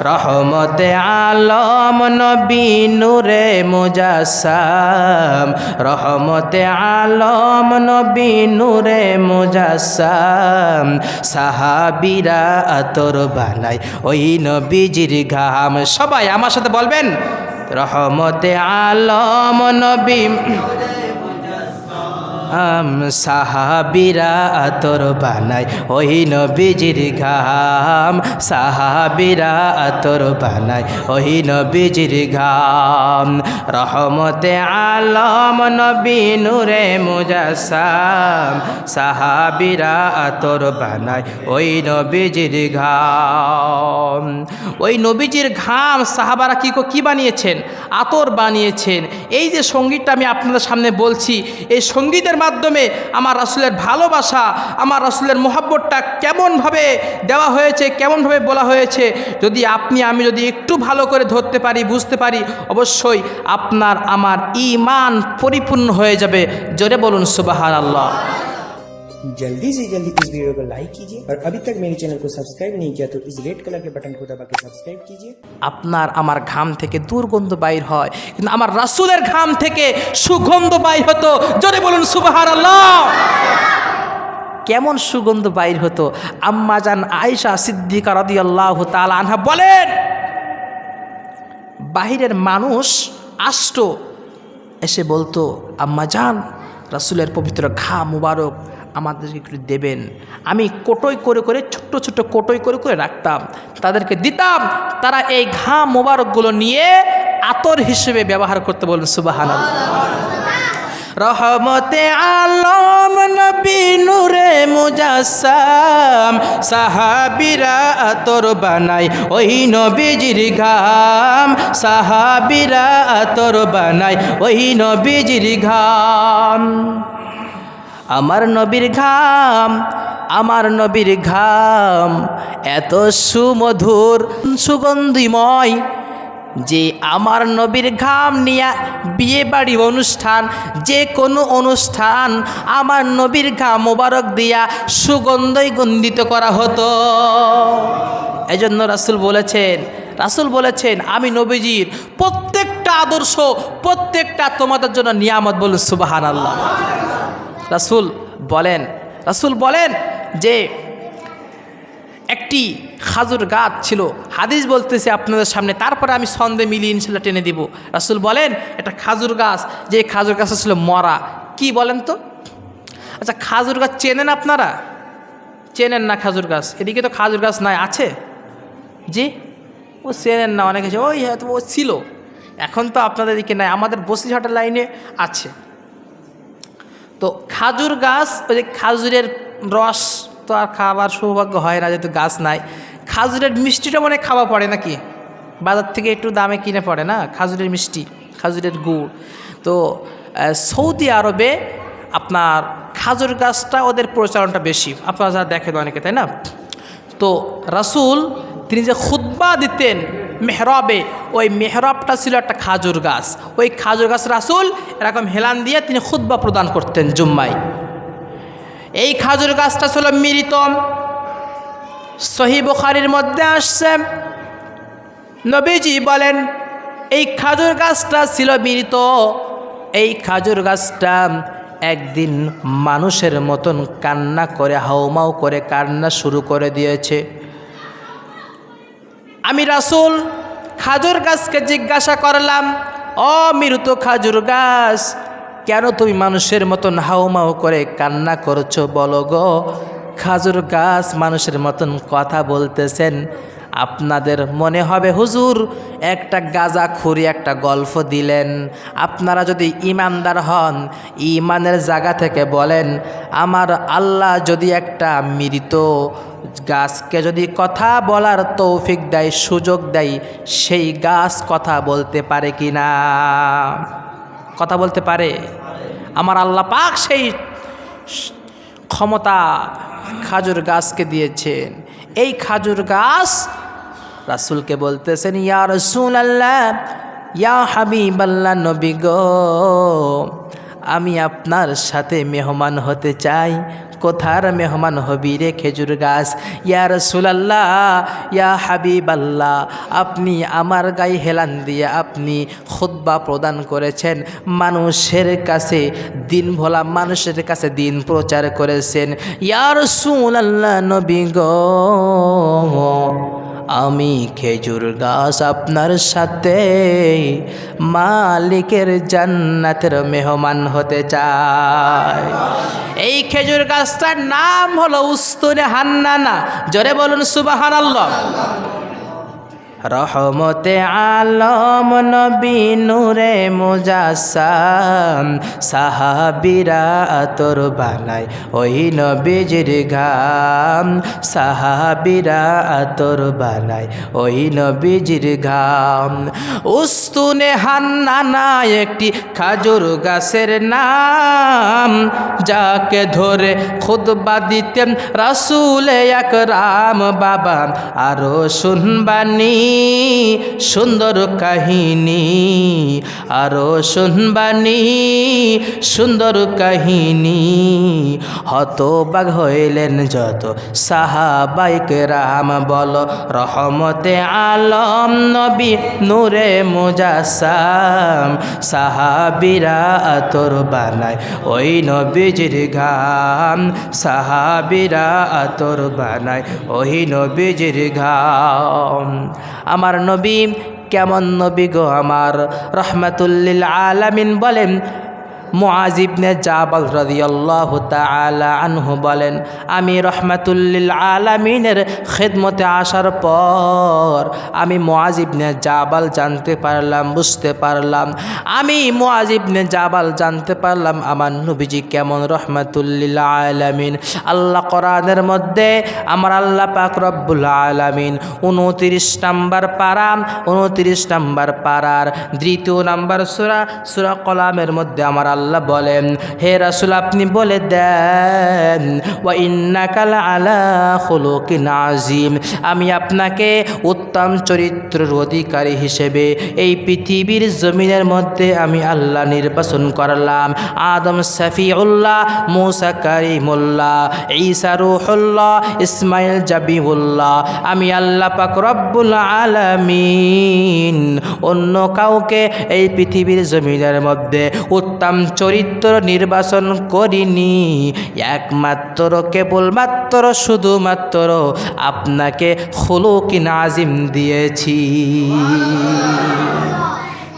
রহমতে আলম নবী নূরে মুজাসাম রহমতে আলম নবী নূরে মুজাসাম সাহাবিরা আতর বানাই ওই নবীজির ঘাম। সবাই আমার সাথে বলবেন? রহমতে আলম নবী আম সাহাবিরা আতর বানাই ওই নবীজির ঘাম সাহাবিরা আতর বানাই ওই নবীজির ঘাম রহমতে আলম নবী নূরে মুজাসাম সাহাবিরা আতর বানাই ওই নবীজির ঘাম ওই নবীজির ঘাম সাহাবারা কি কী বানিয়েছেন? আতর বানিয়েছেন। এই যে সঙ্গীতটা আমি আপনাদের সামনে বলছি, এই সঙ্গীতের মাধ্যমে আমার রাসুলের ভালোবাসা, আমার রাসুলের মোহাব্বতটা কেমনভাবে দেওয়া হয়েছে, কেমনভাবে বলা হয়েছে, যদি আপনি, আমি যদি একটু ভালো করে ধরতে পারি, বুঝতে পারি, অবশ্যই আপনার, আমার ইমান পরিপূর্ণ হয়ে যাবে। জোরে বলুন সুবাহার আল্লাহ जल्दी से जल्दी इस वीडियो को लाइक कीजिए और अभी तक मेरे चैनल को सब्सक्राइब नहीं किया तो इस रेड कलर के बटन को दबा के सब्सक्राइब कीजिए আপনার আমার ঘাম থেকে দুর্গন্ধ বাইর হয় কিন্তু আমার রাসুলের ঘাম থেকে সুগন্ধ বাইর হতো জোরে বলুন সুবাহার আল্লাহ কেমন সুগন্ধ বাইর হতো আম্মাজান আয়েশা সিদ্দিকা রদি আল্লাহ তাল আনহা বলেন বাহিরের মানুষ আষ্ট এসে বলতো আম্মাজান রাসুলের পবিত্র ঘা মুবারক আমাদেরকে একটু দেবেন। আমি কোটোই করে করে, ছোট্ট ছোট্ট কোটোই করে করে রাখতাম। তাদেরকে দিতাম, তারা এই ঘা মোবারকগুলো নিয়ে আতর হিসেবে ব্যবহার করতে বলেন সুবাহান রহমতে আলম নবী নূরে মুজাসাম সাহাবিরা আতর বানাই ওই নবীজির ঘাম। সাহাবিরা আতর বানাই ওই নবীজির ঘাম। আমার নবীর ঘাম, আমার নবীর ঘাম, এত সুমধুর, সুগন্ধিময় যে আমার নবীর ঘাম নিয়ে বিয়ে বাড়ি অনুষ্ঠান, যে কোনো অনুষ্ঠান আমার নবীর ঘাম মোবারক দিয়া সুগন্ধই গন্ধিত করা হতো। এজন্য রাসুল বলেছেন রাসুল বলেছেন, আমি নবীজির প্রত্যেকটা আদর্শ, প্রত্যেকটা তোমাদের জন্য নিয়ামত বলুন সুবাহান আল্লাহ রাসুল বলেন রাসুল বলেন যে একটি খাজুর গাছ ছিল। হাদিস বলতেছে আপনাদের সামনে, তারপরে আমি সন্দেহ মিলিয়ে ইনশাল্লাহ টেনে দিব। রাসুল বলেন একটা খাজুর গাছ, যে খাজুর গাছটা ছিল মরা। কি বলেন তো? আচ্ছা খাজুর গাছ চেনেন আপনারা? চেনেন না খাজুর গাছ। এদিকে তো খাজুর গাছ নাই, আছে? জি? ও চেনেন না, অনেকে ওই হয়তো ও ছিল। এখন তো আপনাদের দিকে নাই, আমাদের বসিরহাটের লাইনে আছে। তো খাজুর গাছ, ওই যে খাজুরের রস তো আর খাবার সৌভাগ্য হয় না যেহেতু গাছ নাই। খাজুরের মিষ্টিটা মনে খাওয়া পড়ে নাকি? বাজার থেকে একটু দামে কিনে পড়ে না? খাজুরের মিষ্টি, খাজুরের গুড়। তো সৌদি আরবে আপনার খাজুর গাছটা ওদের প্রচলনটা বেশি। আপনারা যারা দেখেন অনেকে, তাই না? তো রাসুল তিনি যে খুদ্া দিতেন মেহরবে, ওই মেহরবটা ছিল একটা খাজুর গাছ। ওই খাজুর গাছ রাসুল এরকম হেলান দিয়ে তিনি খুদ্া প্রদান করতেন জুম্মায়। এই খাজুর গাছটা ছিল মিরিতম সহি বুখারির মধ্যে আসছে, নবীজি বলেন, এই খাজুর গাছটা ছিল মৃত। এই খাজুর গাছটা একদিন মানুষের মতন কান্না করে হাউমাউ করে কান্না শুরু করে দিয়েছে। আমি রাসুল খাজুর গাছকে জিজ্ঞাসা করলাম অমৃত খাজুর গাছ, কেন তুমি মানুষের মতন হাউমাউ করে কান্না করছ বলো গো? খাজুর গাছ মানুষের মতন কথা বলতেছেন। আপনাদের মনে হবে, হুজুর, একটা গাজা খুরি একটা গল্প দিলেন। আপনারা যদি ইমানদার হন, ইমানের জায়গা থেকে বলেন, আমার আল্লাহ যদি একটা মৃত গাছকে যদি কথা বলার তৌফিক দেয়, সুযোগ দেয়, সেই গাছ কথা বলতে পারে কি না? কথা বলতে পারে? আমার আল্লাহ পাক সেই ক্ষমতা খাজুর গাছকে দিয়েছেন। এই খাজুর গাছ রাসুলকে বলতেছেন, ইয়া রসুল আল্লাহ ইয়া হাবিব আল্লাহ নবী গো, আমি আপনার সাথে মেহমান হতে চাই কোথার মেহমান হবি রে খেজুর গাছ? ইয়া রসুলাল্লাহ, ইয়া হাবিব আল্লাহ আপনি আমার গায়ে হেলান দিয়ে আপনি খুদ্া প্রদান করেছেন। মানুষের কাছে দিন ভোলা, মানুষের কাছে দিন প্রচার করেছেন। ইয়া রসুলাল্লাহ নবী গো, আমি খেজুর গাছ আপনার সাথে মালিকের জান্নাতের মেহমান হতে চায়। এই খেজুর গাছটার নাম হলো উস্তুনে হান্নানা। জোরে বলুন সুবাহান আল্লাহ রহমতে আলম নবী নূরে মুজাসাম সাহাবিরা আতর বানায় ওই নবীজির ঘাম, সাহাবিরা আতর বানায় ওই নবীজির ঘাম। উস্তুনে হান্নানা একটি খাজুর গাছের নাম, যাকে ধরে খুদবা দিতেন রাসুলে একরাম বাবা। আরও শুনবানি সুন্দর কাহিনী। আরও শুনবানি, সুন্দর কাহিনী। হতবাগ হইলেন যত সাহাবাইক রাম বল, রহমতে আলম নবী নূরে মুজাসাম সাহাবিরা আতর বানায় ওই নবীজির ঘাম। সাহাবিরা আতর বানায় ওই নবীজির ঘাম। আমার নবী কেমন নবী গো আমার? রহমাতুল্লিল আলামিন বলেন মুআজিবনে জাবাল রাদিয়াল্লাহু তাআলা আনহু বলেন, আমি রহমাতুল্লিল আলামিনের খেদমতে আসার পর আমি মুআজিবনে জাবাল জানতে পারলাম, বুঝতে পারলাম। আমি মুআজিবনে জাবাল জানতে পারলাম, আমার নবীজি কেমন রহমাতুল্লিল আলামিন। আল্লাহ কোরআনের মধ্যে আমার আল্লাহ পাক রব্বুল আলামিন উনত্রিশ নাম্বার পারা, উনত্রিশ নাম্বার পারার দ্বিতীয় নাম্বার সুরা সুরা কলামের মধ্যে আমার আল্লাহ বলেন, হে রাসুল, আপনি বলে দেন, ওয়া ইন্নাকাল আলা খুলুকিন আজিম আমি আপনাকে উত্তম চরিত্রের অধিকারী হিসেবে এই পৃথিবীর জমিনের মধ্যে আমি আল্লাহ নির্বাচন করলাম। আদম সফিউল্লাহ, মুসা কারিমুল্লাহ, ঈসা রুহুল্লাহ, ইসমাইল জাবিউল্লাহ। আমি আল্লাহ পাক রব্বুল আলামিন। অন্য কাউকে এই পৃথিবীর জমিনের মধ্যে উত্তম চরিত্র নির্বাচন করিনি। একমাত্র, কেবলমাত্র, শুধুমাত্র আপনাকে খুলুকিন আজিম দিয়েছি।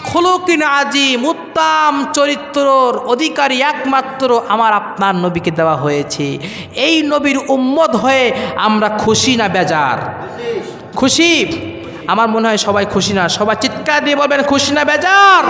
খুলুকিন আজিম উত্তম চরিত্রর অধিকারী একমাত্র আমার আপনার নবীকে দেওয়া হয়েছে। এই নবীর উম্মত হয়ে আমরা খুশি না বেজার? খুশি? আমার মনে হয় সবাই খুশি না। সবাই চিৎকার দিয়ে বলবেন, খুশি না বেজার?